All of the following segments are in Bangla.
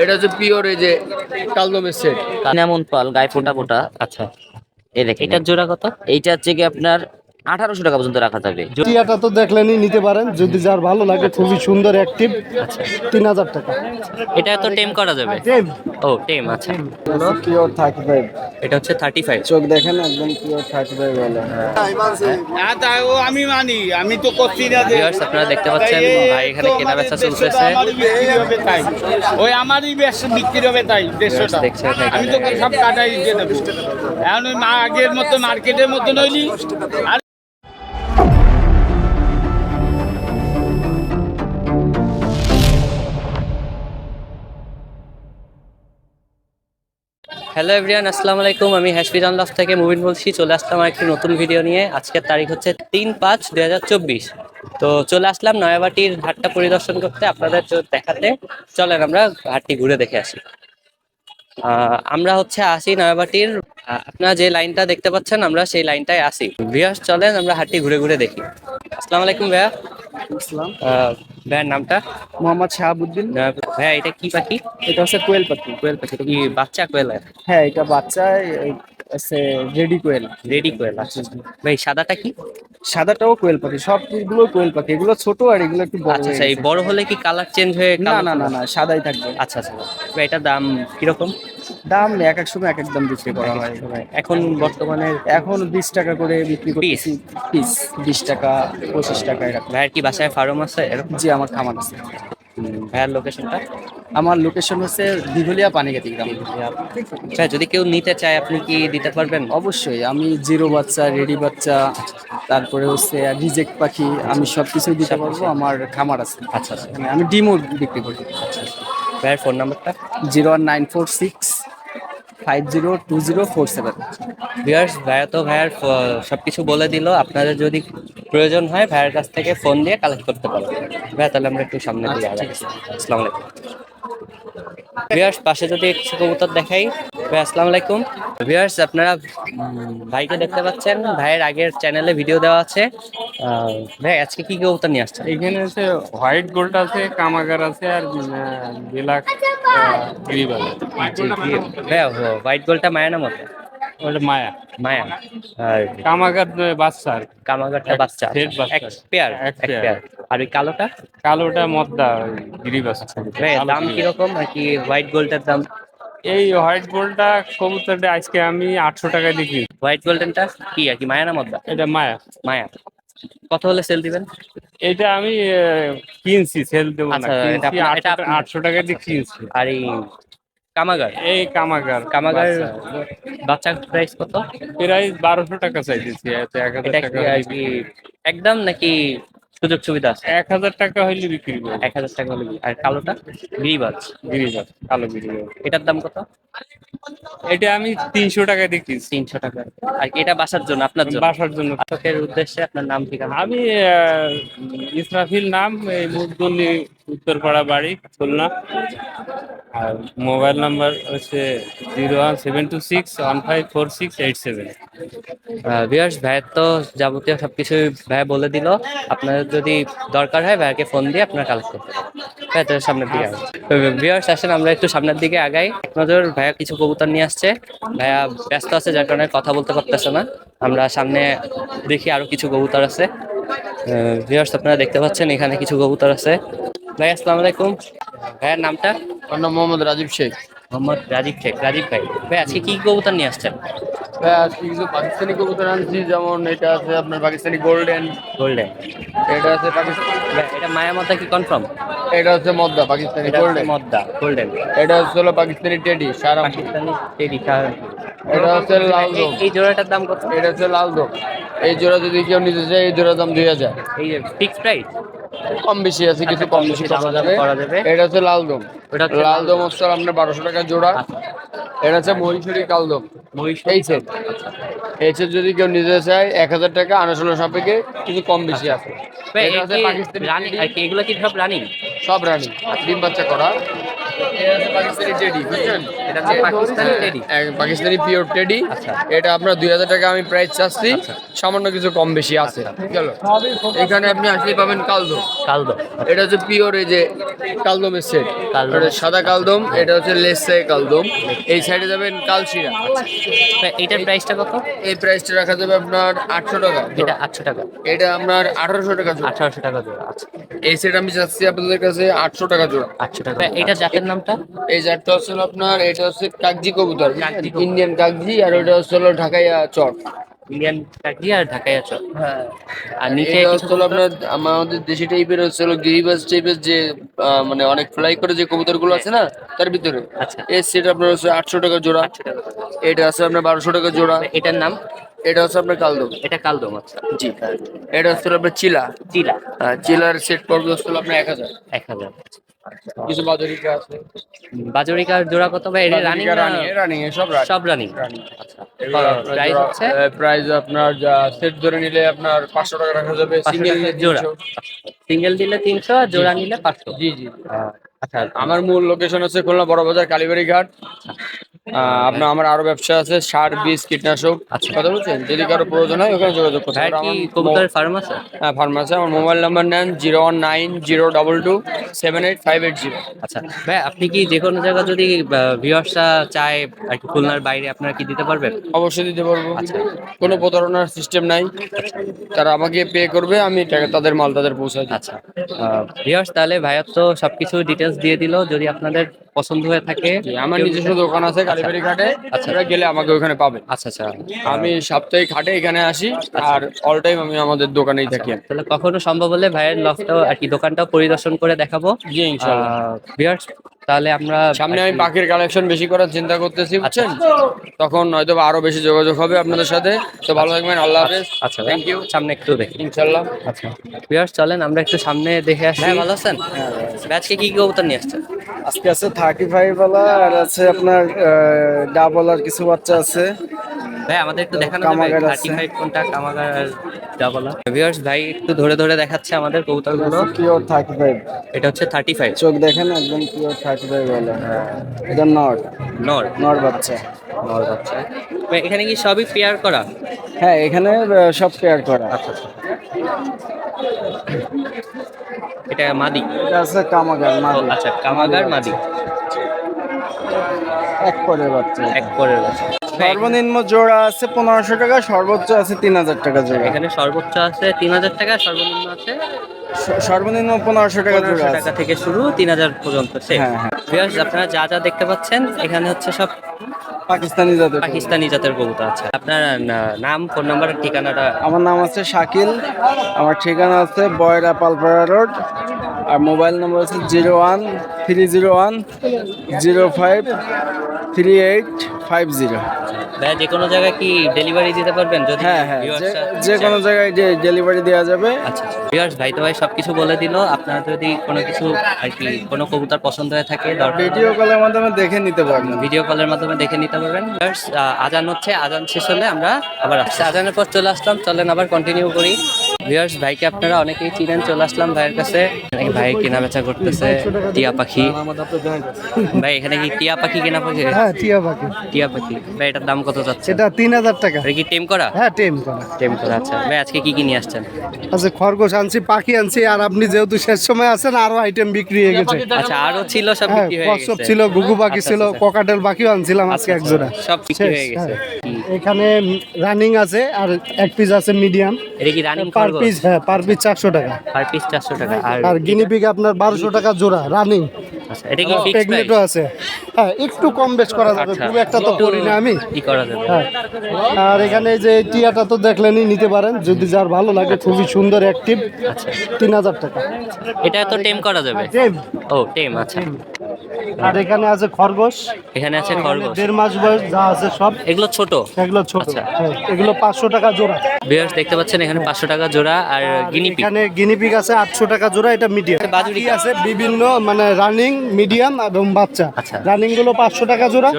এটা হচ্ছে পিওর এই যে কালদমের সেট নেমন পাল গায়ে ফোটা ফোটা। আচ্ছা। এই দেখেন। এটার জোড়া কত? এইটা হচ্ছে কি আপনার আঠারোশো টাকা পর্যন্ত রাখা যাবে। টিয়াটা তো দেখলেনই নিতে পারেন যদি যার ভালো লাগে খুবই সুন্দর অ্যাক্টিভ তিন হাজার টাকা। এটা তো টেম করা যাবে? ও টেম আচ্ছা। পিওর থার্টি ফাইভ এটা হচ্ছে থার্টি ফাইভ চোখ দেখেন একদম পিওর থার্টি ফাইভ হ্যাঁ তাই ও আমি মানি আমি তো করছি না যে আপনারা দেখতে পাচ্ছেন ভাই এখানে কেনা বেচা চলতেছে। ওই আমারই বেশ বিক্রি হবে তাই দেড়শোটা দেখছেন আমি তো সব কাটাই দিয়ে দেবো। এখন ওই মা- আগের মতো মার্কেটের মতো নইলি হ্যালো এভরিয়ান আসসালামু আলাইকুম। আমি হ্যাশফিজ আনলাফ থেকে মুভিন বলছি। চলে আসলাম একটি নতুন ভিডিও নিয়ে। আজকের তারিখ হচ্ছে তিন পাঁচ দুই তো চলে আসলাম নয়াবাটির ঘাটটা পরিদর্শন করতে আপনাদের দেখাতে। চলেন আমরা ঘাটটি ঘুরে দেখে আসি। আমরা হচ্ছে আসি নয়াবাটির আপনার যে লাইনটা দেখতে পাচ্ছেন আমরা সেই লাইনটায় আসি। ভিয়াস চলেন আমরা হাটটি ঘুরে ঘুরে দেখি। আসসালাম আলাইকুম ভাইয়া। ইসলাম আহ, ভাইয়ার নামটা? মোহাম্মদ শাহাবুদ্দিন। ভাইয়া এটা কি পাখি? এটা হচ্ছে কোয়েল পাখি। কোয়েল পাখি এটা কি বাচ্চা কোয়েল? হ্যাঁ এটা বাচ্চা আছে রেডি কোয়েল। রেডি কোয়েল আচ্ছা। ভাই সাদাটা কি? সাদাটাও কোয়েল পাখি সবগুলো কোয়েল পাখি। এগুলো ছোট আর এগুলো একটু বড় আচ্ছা আচ্ছা এই বড় হলে কি কালার চেঞ্জ হয়ে না না না না সাদাই থাকবে। আচ্ছা আচ্ছা। ভাই এটার দাম কীরকম? দাম এক এক সময় এক এক দাম বিক্রি করা হয়। এখন বর্তমানে এখন বিশ টাকা করে বিক্রি করতেছি। পিস বিশ টাকা পঁচিশ টাকা এরকম। ভাইয়ের কি বাসায় ফার্ম আছে জি আমার খামার আছে। ভাইয়ের লোকেশনটা আমার লোকেশন হচ্ছে দিঘলিয়া পানিগাতি গ্রাম। আচ্ছা যদি কেউ নিতে চায় আপনি কি দিতে পারবেন? অবশ্যই আমি জিরো বাচ্চা রেডি বাচ্চা তারপরে হচ্ছে রিজেক্ট পাখি আমি সব কিছুই দিতে পারব আমার খামার আছে। আচ্ছা আচ্ছা। মানে আমি ডিমও বিক্রি করি। ভাইয়ের ফোন নাম্বারটা zero one nine four six five zero two zero four seven. Viewers ভাইয়া তো ভাইয়ার ফ- সবকিছু বলে দিল। আপনাদের যদি প্রয়োজন হয় ভাইয়ের কাছ থেকে ফোন দিয়ে কালেক্ট করতে পারবেন ভাইয়া তাহলে আমরা একটু সামনে দিয়ে আগাই। আসসালামু আলাইকুম। ভিউয়ার্স পাশে যদি কিছু কবুতর দেখাই। ভাই আসসালামু আলাইকুম। ভিউয়ার্স আপনারা ভাইকে দেখতে পাচ্ছেন। ভাইয়ের আগের চ্যানেলে ভিডিও দেওয়া আছে। আহ, ভাই আজকে কি কবুতর নিয়ে আসছেন? এখানে আছে হোয়াইট গোল্ড আছে কামাগার আছে আর ব্ল্যাক গ্রিবাল ভাইয়া হোয়াইট গোলটা মায়া নাম ওটা? মায়া। মায়া। আর কামাগার বাচ্চা আর। কামাগারটা বাচ্চা। বাচ্চা। এক পেয়ার। এক পেয়ার। আর ওই কালোটা? কালোটা মদ্দা গ্রিবাস ভাই দাম কীরকম? আর কি হোয়াইট গোল্ডের দাম? এই হোয়াইট গোল্ডটা কবুতরটা আজকে আমি আটশো টাকায় বিক্রি হোয়াইট গোল্ডেনটা কি আর কি মায়া না মদ্দা? এটা মায়া। মায়া। কত হলে সেল দিবেন? এটা আমি কিনছি সেল দেবো না। আচ্ছা। আটশো টাকা দিয়ে কিনছি আর এই কামাগার? এই কামাগার। কামাগার বাচ্চা। বাচ্চা প্রাইস কত? প্রায় বারোশো টাকা চাইতেছি এক হাজার টাকা কি একদম নাকি সুযোগ সুবিধা আছে? এক হাজার টাকা হইলে বিক্রি করব। এক হাজার টাকা হলে আর কালোটা? গিরিবাজ। গিরিবাস কালো গিরিবাস এটার দাম কত? এটা আমি তিনশো টাকা কিনছি তিনশো টাকা। আর এটা বাসার জন্য আপনার জন্য? বাসার জন্য। পাঠকের উদ্দেশ্যে আপনার নাম ঠিকানা? আমি আহ, ইসরাফিল নাম এই মুদগল্লি উত্তরপাড়া বাড়ি, খুলনা। আর মোবাইল নাম্বার হচ্ছে zero one seven two six one five four six eight seven. Viewers ভাইয়ের তো যাবতীয় সবকিছু ভাইয়া বলে দিল। আপনাদের যদি দরকার হয় ভাইয়াকে ফোন দিয়ে আপনারা কালেক্ট করতে ভাইয়া তাহলে সামনের দিকে ভিউয়ার্স আসেন, আমরা একটু সামনের দিকে আগাই। নজর, ভাইয়া কিছু কবুতর নিয়ে আসছে। ভাইয়া ব্যস্ত আছে, যার কারণে কথা বলতে পারতেছে না। আমরা সামনে দেখি আরও কিছু কবুতর আছে। ভিউয়ার্স আপনারা দেখতে পাচ্ছেন, এখানে কিছু কবুতর আছে। ভাই আসসালামু আলাইকুম। ভাইয়ার নামটা? আমার নাম মোহাম্মদ রাজীব শেখ। মোহাম্মদ রাজীব শেখ রাজীব ভাই। ভাই আজকে কি কবুতর নিয়ে আসছেন? ভাই আজকে কিছু পাকিস্তানি কবুতর আনছি যেমন এটা আছে আপনার পাকিস্তানি গোল্ডেন গোল্ডেন এটা আছে পাকিস্তানি এটা মায়ামতা কি কনফার্ম এটা হচ্ছে মদ্দা পাকিস্তানি গোল্ডেন মদ্দা গোল্ডেন এটা হচ্ছে হলো পাকিস্তানি টেডি সারা পাকিস্তানি টেডি এটা হচ্ছে লাল দম এই জোড়াটার দাম কত? এটা হচ্ছে লাল দম এই জোড়া যদি কেউ নিতে চায় এই জোড়ার দাম দুই হাজার। এই ফিক্স প্রাইস কম বেশি আছে কিছু আচ্ছা, কম বেশি করা যাবে। এটা হচ্ছে লাল দম ওটা হচ্ছে লাল দম হচ্ছে আপনার বারোশো টাকা জোড়া। আচ্ছা। এটা হচ্ছে মহীশূরি কালদম। এই সেট এই সেট যদি কেউ নিতে চায় এক হাজার টাকা আনুষঙ্গ সাপেক্ষে কিছু কম বেশি আছে। এটা হচ্ছে পাকিস্তানি এগুলো কি সব রানিং? সব রানি। ডিম বাচ্চা করা। এটা পাকিস্তানি এটা পাকিস্তানি টেডি পিওর টেডি আচ্ছা। এটা আপনার দুই হাজার টাকা আমি প্রাইস চাচ্ছি। সামান্য কিছু কম বেশি আছে। চলো। এখানে আপনি আসলে পাবেন কালদম। কালদো এটা হচ্ছে পিওর এই যে কালদমের সেট কালদম। সাদা কালদম এটা হচ্ছে লেস কালদম। এই সাইডে যাবেন কালশিরা। এটার প্রাইসটা কত? এই প্রাইসটা রাখা যাবে আপনার আটশো টাকা। এটা আটশো টাকা। এটা আপনার আঠারোশো টাকা আঠারোশো টাকা জোড়া আচ্ছা। এই সেট আমি চাচ্ছি আপনাদের কাছে আটশো টাকা জোড়া। আটশো টাকা এটা জাতের নামটা? এই জাতটা হচ্ছে আপনার এটা হচ্ছে কাগজি কবুতর ইন্ডিয়ান কাগজি আর ওটা হচ্ছে হলো ঢাকাইয়া চট ইন্ডিয়ান কাকি আর ঢাকাই আছো হ্যাঁ। আর নিচে হচ্ছে আপনার আমাদের দেশি টাইপের হচ্ছে হলো গিরিবাজ টাইপের যে মানে অনেক ফ্লাই করে যে কবুতরগুলো আছে না তার ভিতরে। আচ্ছা। এই সেট আপনার হচ্ছে আটশো টাকা জোড়া। এটা আছে আপনার বারোশো টাকা জোড়া। এটার নাম? এটা হচ্ছে আপনার কালদম। এটা কালদম আচ্ছা। জি। এটা হচ্ছে আপনার চিলা। চিলা। চিলার সেট পড়বে হচ্ছে আপনার এক হাজার। এক হাজার কিছু বাজরিকা আছে। বাজরিকার জোড়া কত ভাই এটা রানিং রানিং রানিং সব রানিং সব রানিং আচ্ছা প্রাইস হচ্ছে? প্রাইস আপনার যা সেট ধরে নিলে আপনার পাঁচশো টাকা রাখা যাবে সিঙ্গেল জোড়া। সিঙ্গেল দিলে তিনশো আর জোড়া নিলে পাঁচশো। জি জি। আচ্ছা আমার মূল লোকেশন হচ্ছে খুলনা বড় বাজার কালীবাড়ি ঘাট। আপনার আমার আরও ব্যবসা আছে সার বীজ কীটনাশক আচ্ছা। কথা বলছেন? যদি কারও প্রয়োজন হয় ওখানে যোগাযোগ করতে পারেন। ফার্ম আছে? হ্যাঁ ফার্মাসি আমার মোবাইল নাম্বার নেন zero one nine zero double two seven eight five eight zero. আচ্ছা। ভাই আপনি কি যে কোনো জায়গা যদি ভিউয়ার্সরা চায় আর কি খুলনার বাইরে আপনারা কি দিতে পারবেন? অবশ্যই দিতে পারব। আচ্ছা। কোনো প্রতারণার সিস্টেম নাই। তারা আমাকে পে করবে আমি টাকা তাদের মাল তাদের পৌঁছাই আচ্ছা। ভিউয়ার্স তাহলে ভাইয়ার তো সবকিছু ডিটেলস দিয়ে দিল। যদি আপনাদের পছন্দ হয়ে থাকে আমার নিজস্ব দোকান আছে কালীবাড়ি ঘাটে। আচ্ছা। আপনারা গেলে আমাকে ওখানে পাবেন। আচ্ছা আচ্ছা। আমি সাপ্তাহিক হাটে এখানে আসি আর অল টাইম আমি আমাদের দোকানেই থাকি। তাহলে কখনো সম্ভব হলে ভাইয়ের লফটাও আর কি দোকানটাও পরিদর্শন করে দেখাবো। জি ইনশাআল্লাহ ভিউয়ার্স তাহলে আমরা সামনে আমি পাখির কালেকশন বেশি করার চিন্তা করতেছি আচ্ছা। বুঝছেন? তখন হয়তো আরও বেশি যোগাযোগ হবে আপনাদের সাথে। তো ভালো থাকবেন আল্লাহ হাফেজ। আচ্ছা। থ্যাংক ইউ সামনে একটু দেখি। ইনশাল্লাহ। আচ্ছা। ভিউয়ার্স চলেন আমরা একটু সামনে দেখে আসি। ভালো আছেন? আজকে কি কি কবুতর নিয়ে আসছেন? আজকে আছে থার্টি ফাইভ ওয়ালা আর আছে আপনার ডাবল আর কিছু বাচ্চা আছে। ভাই আমাদের একটু দেখানো যাবে। থার্টি ফাইভ কোনটা কামাগার আর ডাবলা ভিউয়ার্স ভাই একটু ধরে ধরে দেখাচ্ছে আমাদের কবুতরগুলো। পিওর থার্টি ফাইভ এটা হচ্ছে থার্টি ফাইভ চোখ দেখেন একদম পিওর থার্টি ফাইভ ওয়ালা এটা নর। নর। নর বাচ্চা। নর বাচ্চা। এখানে কি সবই পেয়ার করা? হ্যাঁ এখানে সব পেয়ার করা। আচ্ছা আচ্ছা। এটা মাদি? এটা আছে কামাগার মাদি। আচ্ছা কামাগার মাদি। এক পরের বাচ্চা। এক পরের বাচ্চা। সর্বনিম্ন জোড়া আছে পনেরোশো টাকা সর্বোচ্চ আছে তিন হাজার টাকা জোড়া। এখানে সর্বোচ্চ আছে তিন হাজার টাকা সর্বনিম্ন আছে? সর্বনিম্ন পনেরোশো টাকা পনেরোশো টাকা থেকে শুরু তিন হাজার পর্যন্ত হ্যাঁ, হ্যাঁ। আপনারা যা যা দেখতে পাচ্ছেন এখানে হচ্ছে সব পাকিস্তানি জাতের পাকিস্তানি জাতের কবুতর আছে আপনার নাম ফোন নাম্বার ঠিকানাটা? আমার নাম আছে শাকিল আমার ঠিকানা আছে বয়রা পালপাড়া রোড আর মোবাইল নম্বর আছে zero one three zero one zero five three eight five zero. ভাইয়া যে কোনো জায়গায় কি ডেলিভারি দিতে পারবেন? যদি হ্যাঁ হ্যাঁ যে- কোনো জায়গায় যে ডেলিভারি দেওয়া যাবে। আচ্ছা ভিউয়ার্স ভাই তো ভাই সবকিছু বলে দিল। আপনারা যদি কোনো কিছু আর কি কোনো কবুতর পছন্দ হয়ে থাকে ভিডিও কলের মাধ্যমে দেখে নিতে পারবেন। ভিডিও কলের মাধ্যমে দেখে নিতে পারবেন। আজান হচ্ছে, আজান শেষ হলে আমরা আবার আজানের পর চলে আসলাম, চলেন আবার কন্টিনিউ করি। ভিউয়ার্স ভাইকে আপনারা অনেকেই চিনেন চলে আসলাম ভাইয়ের কাছে। এখানে ভাই কেনা বেচা করতেছে টিয়া পাখি। ভাই এখানে কি টিয়া পাখি কেনা পাখি? হ্যাঁ টিয়া পাখি। টিয়া পাখি। ভাই এটার দাম কত যাচ্ছে? এটা তিন হাজার টাকা। এটা কি টেম করা? হ্যাঁ টেম করা। টেম করা আচ্ছা। ভাই আজকে কি কি নিয়ে আসছেন? আচ্ছা খরগোশ আনছি পাখি আনছি আর আপনি যেহেতু শেষ সময় আছেন আরও আইটেম বিক্রি হয়ে গেছে। আচ্ছা আরও ছিল সব হ্যাঁ বিক্রি হয়ে গেছে। ছিল গুগু পাখি আচ্ছা, ছিল আচ্ছা, ককাটেল পাখিও আনছিলাম আচ্ছা, আজকে এক আচ্ছা, সব বিক্রি হয়ে গেছে। হ্যাঁ। এখানে রানিং আছে আর এক পিস আছে মিডিয়াম এটা কি রানিং পার পিস হ্যাঁ পার পিস চারশো টাকা। পার পিস চারশো টাকা। আর আর গিনিপিগ আপনার বারোশো টাকা জোড়া রানিং আচ্ছা এটা কি ফিক্সড প্রেগনেটও আছে। হ্যাঁ একটু কম বেশ করা যাবে আচ্ছা খুব একটা তো করি না আমি। ই করা যাবে। হ্যাঁ আর এখানে এই যে টিয়াটা তো দেখলেনই নিতে পারেন। যদি যার ভালো লাগে খুবই সুন্দর অ্যাক্টিভ আচ্ছা। তিন হাজার টাকা। এটা তো টেম করা যাবে? টেম। ও টেম আচ্ছা। আর এখানে আছে খরগোশ। এখানে আছে খরগোশ। দেড় মাস বয়স যা আছে সব। এগুলো ছোট। এগুলো ছোট। আচ্ছা। হ্যাঁ, এগুলো পাঁচশো টাকা জোড়া। ভিউয়ার্স দেখতে পাচ্ছেন এখানে পাঁচশো টাকা জোড়া আর গিনিপি এখানে গিনিপিগ আছে আটশো টাকা জোড়া এটা মিডিয়াম বাজুরি বাজুরি আছে বিভিন্ন মানে রানিং মিডিয়াম এবং বাচ্চা। আচ্ছা। রানিংগুলো পাঁচশো টাকা জোড়া।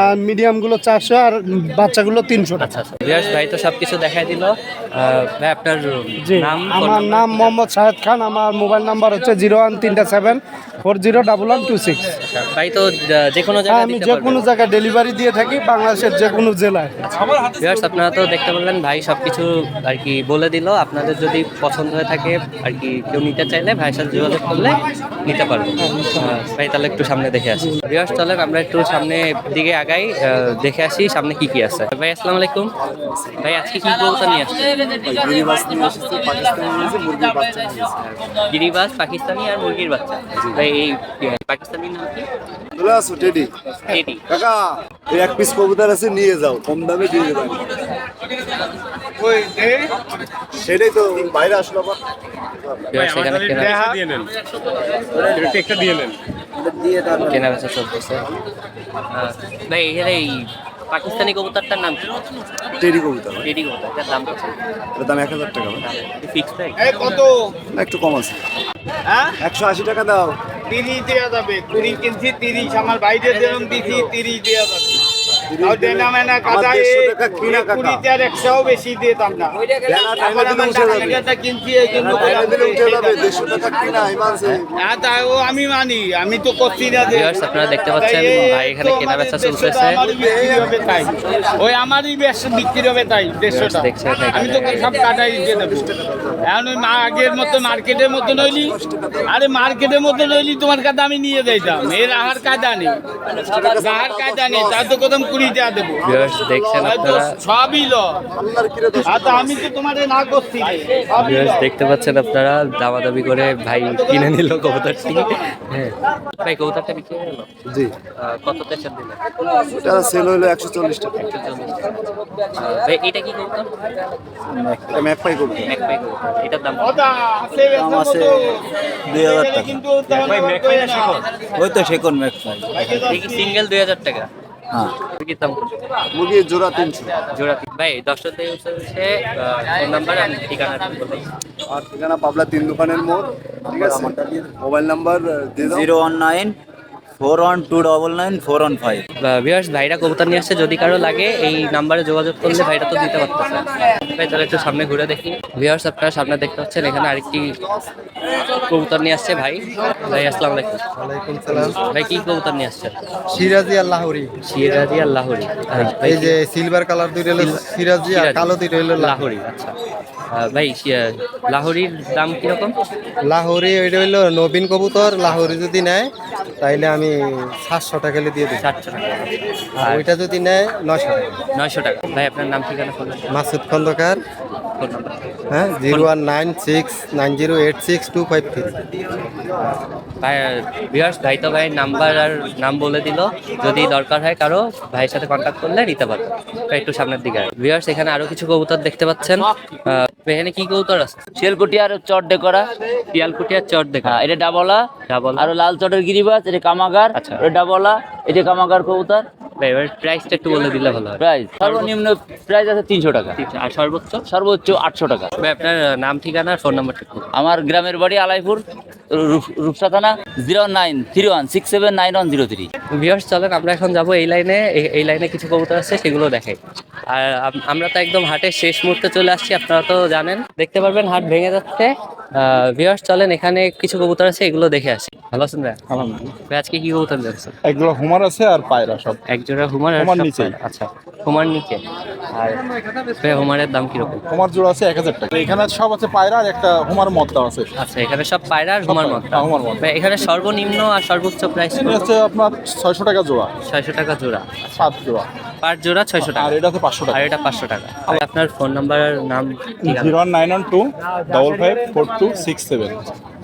আর মিডিয়ামগুলো চারশো আর বাচ্চাগুলো তিনশো টাকা। আচ্ছা আচ্ছা। ভাই তো সবকিছু দেখাই দিল। ভাই আপনার নাম আমার নাম মোহাম্মদ শাহেদ খান আমার মোবাইল নাম্বার হচ্ছে জিরো ওয়ান তিনটা seven four zero double one two six ভাই তো যা- কোনো জায়গায় আমি যে কোনো জায়গায় ডেলিভারি দিয়ে থাকি বাংলাদেশের যে কোনো জেলায় ভিউয়ার্স আপনারা তো দেখতে পারলেন ভাই সবকিছু আর কি বলে দিল। আপনাদের যদি পছন্দ হয়ে থাকে আর কি কেউ নিতে চাইলে ভাইয়ের সাথে যোগাযোগ করলে নিতে পারবেন। ভাই তাহলে একটু সামনে দেখে আসি। ভিউয়ার্স চলেন আমরা একটু সামনে দিকে আগাই আহ, দেখে আসি সামনে কি কি আছে। ভাই আসসালামু আলাইকুম। ভাই আজকে কি কবুতর নিয়ে আসছে গিরিবাজ পাকিস্তানি আর মুরগির বাচ্চা। ভাই এই আহ, পাকিস্তানির নাম কি চলে আসো টেডি এটি কাকা এই এক পিস কবুতর আছে নিয়ে যাও কম দামে দিয়ে দেবেন সেটাই তো বাইরে আসলো আবার। কেনা কেনা বেচা চলতেছে ভাই এখানে এই পাকিস্তানি কবুতরটার নাম কি? টেডি কবুতর। রেডি কবুতর এটার দাম কত? এটার দাম এক হাজার টাকা ভাই। ফিক্স প্রাইস এই কত? না একটু কম আছে। হ্যাঁ? একশো আশি টাকা দাও। তিরিশ দেওয়া যাবে। কুড়ি কিনছি তিরিশ আমার বাইরে যেরকম দিছি তিরিশ দেওয়া যাবে। আমি মানি আমি তো করছি না আপনারা দেখতে পাচ্ছেন, ভাই এখানে কেনা বেচা চলতেছে। ওই আমারই বেশ বিক্রি হবে তাই দেড়শোটা আমি তো সব কাটাই দিয়ে দেবো। এখন ওই আগের মতো মার্কেটের মতো নইলি আরে মার্কেটের মতো নইলি তোমার কাছে আমি নিয়ে যাইতাম। এর আহার কায়দা নেই। আহার কায়দা নেই তার তো কদম কুড়ি দেবো? দেখছেন আপনারা? সবই ল। আমি তো তোমার না করছি সবই ভিউয়ার্স ল। দেখতে পাচ্ছেন আপনারা দামাদামি করে ভাই কিনে নিল কবুতরটি। হ্যাঁ। ভাই কবুতরটা বিক্রি হয়ে জি। কত পেশার দিলেন এটা সেল হলো একশো চল্লিশ টাকা। ভাই এটা কি কবুতর? এটা ম্যাপ পাই কবুতর। ম্যাকপাই কবুতর। এটার দাম আছে দুই হাজার টাকা। ওই তো শেখর সিঙ্গেল দুই হাজার টাকা। হ্যাঁ। মুরগির দাম? মুরগির জোড়া তিনশো। জোড়া ভাই দশটা থেকে হচ্ছে ফোন নাম্বার আর ঠিকানাটা বলে আর ঠিকানা পাবলা তিন দোকানের মোড় ঠিক আছে? Mobile number zero one nine four one two double nine four one five. Viewers ভাইরা কবুতর নিয়ে আসছে যদি কারও লাগে এই নাম্বারে যোগাযোগ করলে ভাইরা তো দিতে পারতেছে। ভাই তাহলে একটু সামনে ঘুরে দেখি। ভিউয়ার্স আপনারা সামনে দেখতে পাচ্ছেন এখানে আরেকটি কবুতর নিয়ে আসছে ভাই। ভাই আসসালামু আলাইকুম। ওয়ালাইকুম সালাম। ভাই কি কবুতর নিয়ে আসছেন? সিরাজি আর লাহোরি। সিরাজি আর লাহোরি। এই যে সিলভার কালার দুইটা হলো সিরাজি আর। কালো দুইটা হলো লাহোরি। আচ্ছা। আহ, ভাই সি- লাহোরির দাম কীরকম? লাহোরি ওইটা হইল নবীন কবুতর লাহোরি যদি নেয় তাইলে আমি সাতশো টাকা দিয়ে দিই। সাতশো টাকা। আর ওইটা যদি নেয় নশো টাকা। নয়শো টাকা। ভাই আপনার নাম ঠিকানা মাসুদ খন্দকার হ্যাঁ zero one nine six nine zero eight six two five three. ভাই ভিউয়ার্স ভাই তো ভাই নাম্বার আর নাম বলে দিল। যদি দরকার হয় কারও ভাইয়ের সাথে কন্ট্যাক্ট করলে নিতে পারবে একটু সামনের দিকে ভিউয়ার্স এখানে আরও কিছু কবুতর দেখতে পাচ্ছেন। আহ, এখানে কি কবুতর আছে? শিয়ালকুটি আর চট করা পিয়ালকুটি আর চট দেখা হ্যাঁ এটা ডাবলা। ডাবল। আর লাল চটের গিরিবাজ এটা কামাগার। আচ্ছা। এটা ডাবলা এটা কামাগার কবুতর। ভাই এবার প্রাইসটা একটু বলে দিলে ভালো হয়। প্রাইস সর্বনিম্ন প্রাইস আছে তিনশো টাকা। আর সর্বোচ্চ? সর্বোচ্চ আটশো টাকা। ভাই আপনার নাম ঠিকানা আর ফোন নাম্বারটা আমার গ্রামের বাড়ি আলাইপুর। রূপসা থানা zero nine three one six seven nine one zero three. Viewers চলেন আমরা এখন যাব এই লাইনে এই- লাইনে কিছু কবুতর আছে সেগুলো দেখাই। আর আমরা তো একদম হাটের শেষ মুহূর্তে চলে আসছি আপনারা তো জানেন। দেখতে পারবেন হাট ভেঙে যাচ্ছে। ভিউয়ার্স চলেন এখানে কিছু কবুতর আছে এগুলো দেখে আসি। ভালো আছেন ভাই ভাই আজকে কি কবুতর যাচ্ছে এগুলো হুমার আছে আর পায়রা সব। এক জোড়া হুমার আর হুমার নিচে। আচ্ছা হুমার নিচে। আর হুমারের দাম কীরকম? হোমার জোড়া আছে এক হাজার টাকা। এখানে সব আছে পায়রা আর একটা হোমার মদটা আছে। আচ্ছা এখানে সব পায়রা আর হুমার মদটা হোমার মদ্দা এখানে সর্বনিম্ন আর সর্বোচ্চ প্রাইস হচ্ছে আপনার ছয়শো টাকা জোড়া। ছয়শো টাকা জোড়া। সাত জোড়া। পার জোড়া ছয়শো টাকা। আর এটা হচ্ছে পাঁচশো টাকা। আর এটা পাঁচশো টাকা। আর আপনার ফোন নাম্বার আর নাম zero one nine one two double five four two six seven.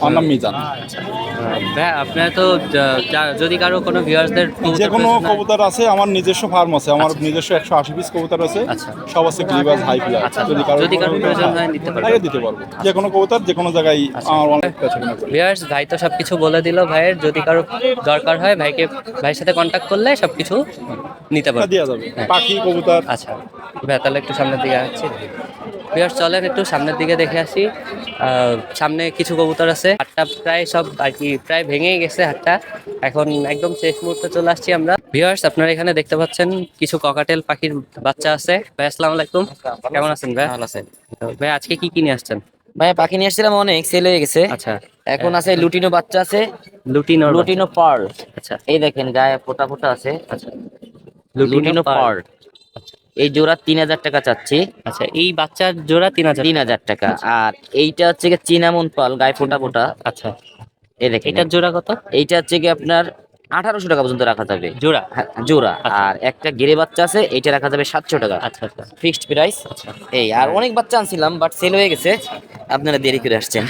আমার নাম মিজান। ভাই আপনার তো যদি কারও কোনো ভিউয়ার্সদের যে কোনো কবুতর আছে আমার নিজস্ব ফার্ম আছে। আমার নিজস্ব একশো আশি পিস কবুতর আছে। আচ্ছা। সব আছে গ্লিবাস হাই ফ্লাই আচ্ছা, যদি কারও প্রয়োজন হয় নিতে পারবেন। আগে দিতে পারব। যে কোনো কবুতর যে কোনো জায়গায় আমার অনেক করে। ভিউয়ার্স ভাই তো সবকিছু বলে দিল। ভাইয়ের যদি কারও দরকার হয় ভাইকে ভাইয়ের সাথে কন্ট্যাক্ট করলে সবকিছু নিতে এটা পারবে। দেওয়া যাবে। হ্যাঁ। পাখি কবুতর। আচ্ছা ভাই তাহলে একটু সামনের দিকে আসছি ভিউয়ার্স চলেন একটু সামনের দিকে দেখে আসি। আহ, সামনে কিছু কবুতর আছে। হাটটা প্রায় সব আর কি প্রায় ভেঙেই গেছে হাটটা। এখন একদম শেষ মুহূর্তে চলে আসছি আমরা। ভিউয়ার্স আপনারা এখানে দেখতে পাচ্ছেন কিছু ককাটেল পাখির বাচ্চা আছে। ভাই আসসালামু আলাইকুম। কেমন আছেন ভাই ভালো আছেন। ভাই আজকে কি কিনে আসছেন? ভাই পাখি নিয়ে আসছিলাম অনেক সেল হয়ে গেছে। আচ্ছা। এখন আছে লুটিনো বাচ্চা আছে। Lutino lutino pearl. আচ্ছা। এই দেখেন গায়ে ফোটা ফোটা আছে। আচ্ছা। Lutino pearl। এই জোড়া তিন হাজার টাকা চাচ্ছি। আচ্ছা এই বাচ্চার জোড়া তিন হাজার তিন হাজার টাকা। আর এইটা হচ্ছে গিয়ে চিনামন পাল গায়ে ফোটা ফোটা। আচ্ছা। এই দেখেন। এটার জোড়া কত? এইটা হচ্ছে কি আপনার আঠারোশো টাকা পর্যন্ত রাখা যাবে। জোড়া? হ্যাঁ, জোড়া। আচ্ছা। আর একটা গেরে বাচ্চা আছে এইটা রাখা যাবে সাতশো টাকা। আচ্ছা আচ্ছা। Fixed price. এই আর অনেক বাচ্চা আনছিলাম বাট সেল হয়ে গেছে। আপনারা দেরি করে আসছেন।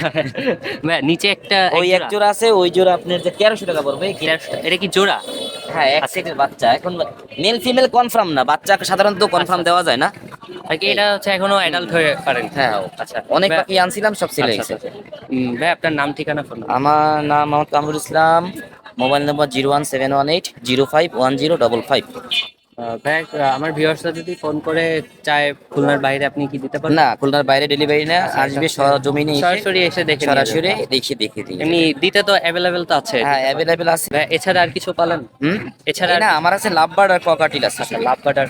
নিচে একটা ওই এক জোড়া। আছে ওই জোড়া আপনার যে তেরোশো টাকা পড়বে এটা কি জোড়া? হ্যাঁ এক সেটের বাচ্চা। এখন মেল ফিমেল কনফার্ম না বাচ্চা সাধারণত কনফার্ম দেওয়া যায় না। আর এটা হচ্ছে এখনও অ্যাডাল্ট হয়ে পারেন। হ্যাঁ আচ্ছা। অনেক পাখি আনছিলাম সব সেল হয়ে আচ্ছা, গেছে। আচ্ছা। ভাই আপনার নাম ঠিকানা ফোন আমার নাম Mohammad Kamrul Islam. Mobile number zero one seven one eight zero five one zero double five. ভাই আমার ভিউয়ার্সরা যদি ফোন করে চায় খুলনার বাইরে আপনি কি দিতে পারেন না খুলনার বাইরে ডেলিভারি না আসবে সরজমিনে এসে। সরাসরি এসে দেখে সরাসরি। দেখে দেখে দিই এমনি দিতে তো অ্যাভেলেবেল তো আছে। হ্যাঁ অ্যাভেলেবেল আছে। ভাই, এছাড়া আর কিছু পালেন? হুম? এছাড়া না আমার আছে লাভবার্ড আর ককাটিল আছে। আচ্ছা লাভ বাটার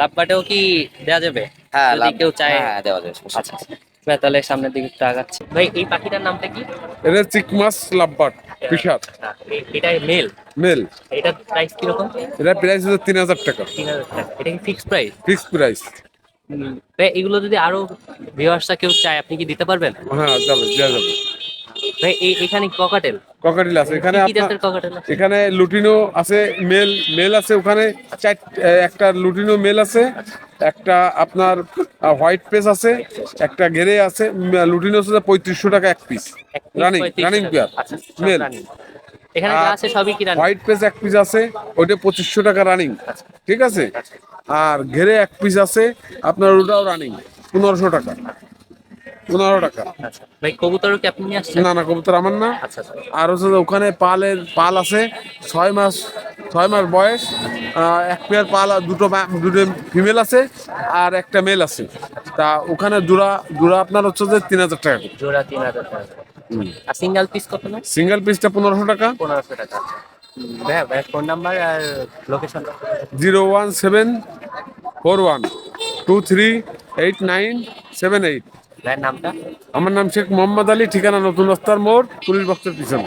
লাভ বাটেও কি দেওয়া যাবে? হ্যাঁ কেউ চায়। হ্যাঁ দেওয়া যাবে আচ্ছা তাহলে সামনের দিকে একটু আগাচ্ছি। ভাই এই পাখিটার নামটা কি? এটা চিকমাস লাভবাট পিসার আচ্ছা, এটা মেল। মেল। এটা প্রাইস কীরকম? এটা প্রাইস হচ্ছে তিন হাজার টাকা। তিন হাজার টাকা। এটা কি ফিক্সড প্রাইস ফিক্স প্রাইস এগুলো যদি আরও ভিউয়ার্সরা কেউ চায় আপনি কি দিতে পারবেন? হ্যাঁ যাবে দেওয়া যাবে। ভাই এখানে ককাটেল ককাটিল আছে। এখানে এখানে লুটিনো আছে মেল মেল আছে ওখানে একটা লুটিনো মেল আছে একটা আপনার হোয়াইট পেস আছে একটা গেরে আছে লুটিনো আছে পঁয়ত্রিশশো টাকা এক piece running running pair male এখানে যা আছে সবই কি রানিং হোয়াইট পেস এক পিস আছে ওইটা পঁচিশশো টাকা রানিং ঠিক আছে? আর ঘেরে এক পিস আছে আপনার ওটাও রানিং পনেরোশো টাকা। পনেরো টাকা। আচ্ছা। ভাই কবুতরও কি আপনি নিয়ে আসছেন? না না কবুতর আমার না। আচ্ছা আচ্ছা। আর হচ্ছে যে ওখানে পালের পাল আছে ছয় মাস ছয় মাস বয়স এক পেয়ার পাল দুটো দুটো ফিমেল আছে আর একটা মেল আছে। তা ওখানে জোড়া জোড়া আপনার হচ্ছে যে তিন হাজার টাকা। জোড়া তিন হাজার টাকা। আর সিঙ্গেল পিস কত না সিঙ্গেল পিসটা পনেরোশো টাকা। পনেরোশো টাকা। ভাই ভাই ফোন নাম্বার আর location zero one seven four one two three eight nine seven eight. ভাইয়ের নামটা? আমার নাম শেখ মোহাম্মদ আলী ঠিকানা নতুন রাস্তার মোড় পুলিশ বক্সের পিছনে।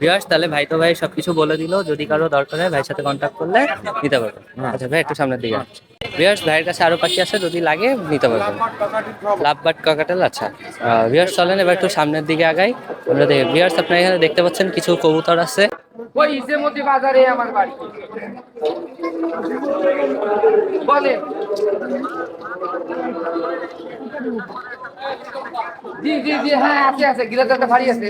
ভিউয়ার্স তাহলে ভাই তো ভাই সবকিছু বলে দিল যদি কারও দরকার হয় ভাইয়ের সাথে কন্ট্যাক্ট করলে নিতে পারবেন আচ্ছা ভাই একটু সামনের দিকে ভিউয়ার্স ভাইয়ের কাছে আরও পাখি আছে যদি লাগে নিতে পারবেন লাভ বাট কাকাটেল আচ্ছা। ভিউয়ার্স চলেন এবার একটু সামনের দিকে আগাই। আমরা ভিউয়ার্স আপনার এখানে দেখতে পাচ্ছেন কিছু কবুতর আছে। ওই ইসেমতি বাজারে আমার বাড়ি। বলেন। জি জি জি হ্যাঁ আছে আছে গিলাতে একটা ভারী আছে।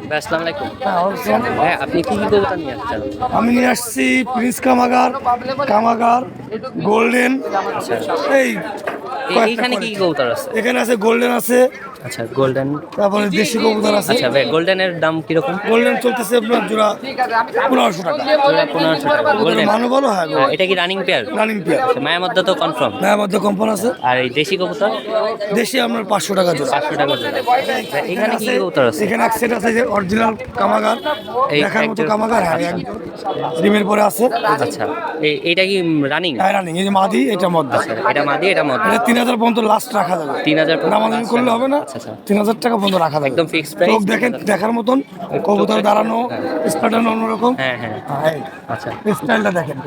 ভাই, আসসালামু আলাইকুম। ভাই আপনি কি কি কবুতর নিয়ে আসছেন? আমি নিয়ে আসছি প্রিন্স কামাগার কামাগার গোল্ডেন এই এই- এইখানে কি কি কবুতর আছে? এখানে আছে গোল্ডেন আছে আচ্ছা গোল্ডেন তারপরে দেশি কবুতর আছে। আচ্ছা ভাই গোল্ডেনের দাম কীরকম? গোল্ডেন চলতেছে আপনার জোড়া পনেরোশো টাকা। জোড়া পনেরোশো টাকা গোল্ডেন মানও ভালো হয় এটা কি রানিং পেয়ার রানিং পেয়ার মায়ের মধ্যে তো কনফার্ম নয়ার মধ্যে কম্পন আছে। আর এই দেশি কবুতর? দেশি আপনার পাঁচশো টাকা জোড়া। পাঁচশো টাকা জোড়া। এখানে কি কি কবুতর আছে? এখানে এক সেট আছে যে অরিজিনাল কামাগার দেখার মতো কামাগার হ্যাঁ ডিমের পরে আছে। আচ্ছা এই এইটা কি রানিং হ্যাঁ রানিং এই যে মাদি এটা মদ্দা এটা মাদি এটা মদ। এটা তিন হাজার পর্যন্ত লাস্ট রাখা যাবে। তিন হাজার নামাদানি করলে হবে না। আচ্ছা আচ্ছা। তিন হাজার টাকা পর্যন্ত রাখা একদম ফিক্সড প্রাইস চোখ দেখেন দেখার মতন কবুতর দাঁড়ানো স্প্যাটার্ন অন্যরকম। হ্যাঁ হ্যাঁ। হ্যাঁ, আচ্ছা। স্টাইলটা দেখেন।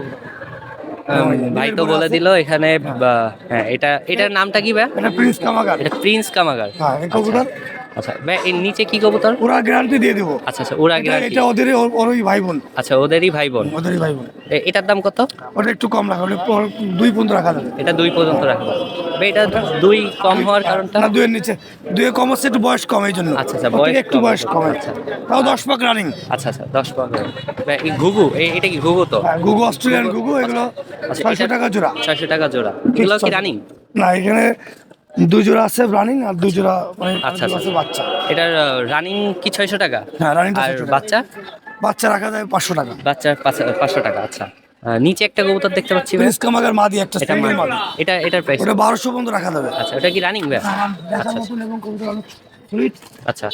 ভাই তো বলে দিল এখানে হ্যাঁ। এটা এটার নামটা কি ভাই? এটা প্রিন্স কামাগার এটা প্রিন্স কামাগার হ্যাঁ কবুতর। আচ্ছা ভাই এর নিচে কি কবুতর? ওরা গ্যারান্টি দিয়ে দিব। আচ্ছা আচ্ছা ওরা গ্যারান্টি এটা ওদেরই ওর- ওরই ভাই বোন আচ্ছা ওদেরই ভাই বোন ওদেরই ভাই বোন এটার দাম কত? ওটা একটু কম রাখা ওটা দুই পর্যন্ত রাখা যাবে। এটা দুই পর্যন্ত রাখব ভাই এটা দুই কম হওয়ার কারণটা? না দুইয়ের নিচে দুয়ে কম হচ্ছে একটু বয়স কম এই জন্য আচ্ছা, আচ্ছা, বয়স একটু বয়স কম। আচ্ছা। তাও দশ পাক রানিং আচ্ছা আচ্ছা দশ ভাই, এই ঘুঘু এই- এটা কি ঘুঘু তো? গুগু অস্ট্রেলিয়ান গুগু এগুলো আচ্ছা, ছয়শো টাকা জোড়া। ছয়শো টাকা জোড়া। এগুলো কি রানিং না এখানে দুই জোড়া আছে রানিং আর দুই জোড়া মানে আচ্ছা, আছে আচ্ছা। বাচ্চা। এটার রানিং কি ছয়শো টাকা? হ্যাঁ রানিংটা আর বাচ্চা? বাচ্চা রাখা যায় পাঁচশো টাকা। বাচ্চার পাঁচ- পাঁচশো টাকা আচ্ছা। নিচে একটা কবুতর দেখতে পাচ্ছি। প্রিন্স কামাগার মাদি একটা এটা মাদি। এটা এটার প্রাইস ওটা বারোশো পর্যন্ত রাখা যাবে। আচ্ছা ওটা কি রানিং কবুতর অনেক sweet, আচ্ছা।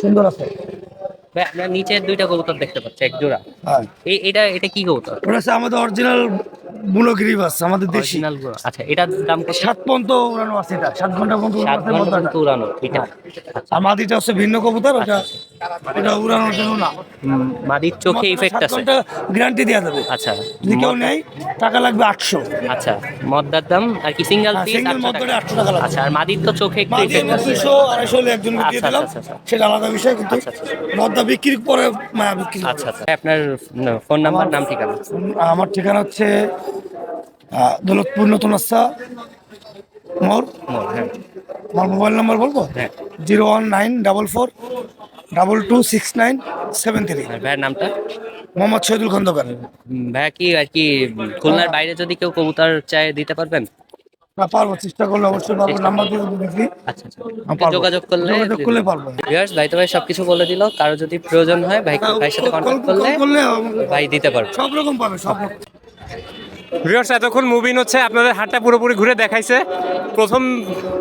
সুন্দর আছে। ভাই আমরা নিচে দুইটা কবুতর দেখতে পাচ্ছি এক জোড়া। হ্যাঁ। এই এটা এটা কি কবুতর? ওটা হচ্ছে আমাদের অরিজিনাল আমাদের দেশি। আচ্ছা এটার দাম কত? সাত পর্যন্ত উড়ানো আছে এটা সাত ঘণ্টা পর্যন্ত সাত উড়ানো আছে ঘণ্টা পর্যন্ত উড়ানো এটা। আর মাদিটা হচ্ছে ভিন্ন কবুতর ওটা ওটা উড়ানোর জন্য না। মাদির চোখে ইফেক্ট আছে। গ্যারান্টি দেওয়া যাবে। আচ্ছা। যদি কেউ নেয় টাকা লাগবে আটশো। আচ্ছা মদ্দার দাম আর কি সিঙ্গেল হ্যাঁ, পিস মদ্দাটা 800 টাকা। লাগবে। আচ্ছা আর মাদির তো চোখে একটু ইফেক্ট আছে। দুশো আড়াইশো হলে একজনকে দিয়ে আচ্ছা, দিলাম। আচ্ছা, আচ্ছা। সেটা আলাদা বিষয় কিন্তু আচ্ছা, মদ্দা বিক্রির পরে মায়া বিক্রি। আচ্ছা আচ্ছা। আপনার ফোন নাম্বার নাম ঠিকানা? আমার ঠিকানা হচ্ছে দৌলতপুর নতুন রাস্তা মোর হ্যাঁ। আমার মোবাইল নাম্বার বলব? হ্যাঁ। Zero one nine double four double two six nine seven three. ভাইয়ের নামটা? মোহাম্মদ শহীদুল খন্দকার। ভাইয়া কি আর কি খুলনার বাইরে যদি কেউ কবুতর চায় দিতে পারবেন? না পারব চেষ্টা করলে অবশ্যই পারব চেষ্টা নাম্বার দিয়ে দেবো দেখি। পারব। যোগাযোগ করলে যোগাযোগ করলে পারব। ভিউয়ার্স ভাই তো ভাই সবকিছু বলে দিল কারও যদি প্রয়োজন হয় ভাই ভাইয়ের সাথে কন্ট্যাক্ট করলে কল করলে আমাকে- ভাই দিতে পারবে। সব রকম পাবে সব রকম। ভিউয়ার্স এতক্ষণ মুভিন হচ্ছে আপনাদের হাটটা পুরোপুরি ঘুরে দেখাইছে। প্রথম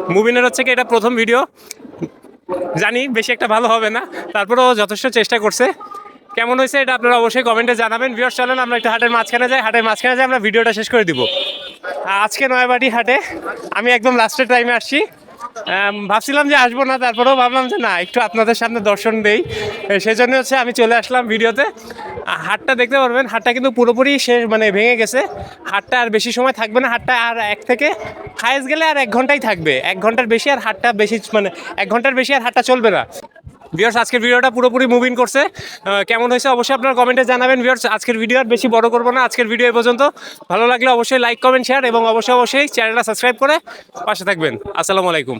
মুভিনের হচ্ছে কি এটা প্রথম ভিডিও জানি বেশি একটা ভালো হবে না। তারপরেও যথেষ্ট চেষ্টা করছে। কেমন হয়েছে এটা আপনারা অবশ্যই কমেন্টে জানাবেন। ভিউয়ার্স চলেন আমরা একটু হাটের মাঝখানে যাই। হাটের মাঝখানে যাই আমরা ভিডিওটা শেষ করে দিব। আজকে নয়বাটি হাটে আমি একদম লাস্টের টাইমে আসছি। ভাবছিলাম যে আসব না তারপরেও ভাবলাম যে না একটু আপনাদের সামনে দর্শন দেই। এ, সেই জন্য হচ্ছে আমি চলে আসলাম ভিডিওতে। হাটটা দেখতে পারবেন হাটটা কিন্তু পুরোপুরি শেষ মানে ভেঙে গেছে। হাটটা আর বেশি সময় থাকবে না হাটটা আর এক থেকে হায়েস্ট গেলে আর এক ঘন্টাই থাকবে। এক ঘণ্টার বেশি আর হাটটা বেশি মানে এক ঘণ্টার বেশি আর হাটটা চলবে না। ভিউয়ার্স আজকের ভিডিওটা পুরোপুরি মুভিং করছে। কেমন হয়েছে অবশ্যই আপনার কমেন্টে জানাবেন। ভিউয়ার্স আজকের ভিডিও আর বেশি বড় করব না। আজকের ভিডিও এ পর্যন্ত। ভালো লাগলে অবশ্যই লাইক কমেন্ট শেয়ার এবং অবশ্যই অবশ্যই চ্যানেলটা সাবস্ক্রাইব করে পাশে থাকবেন। আসসালামু আলাইকুম।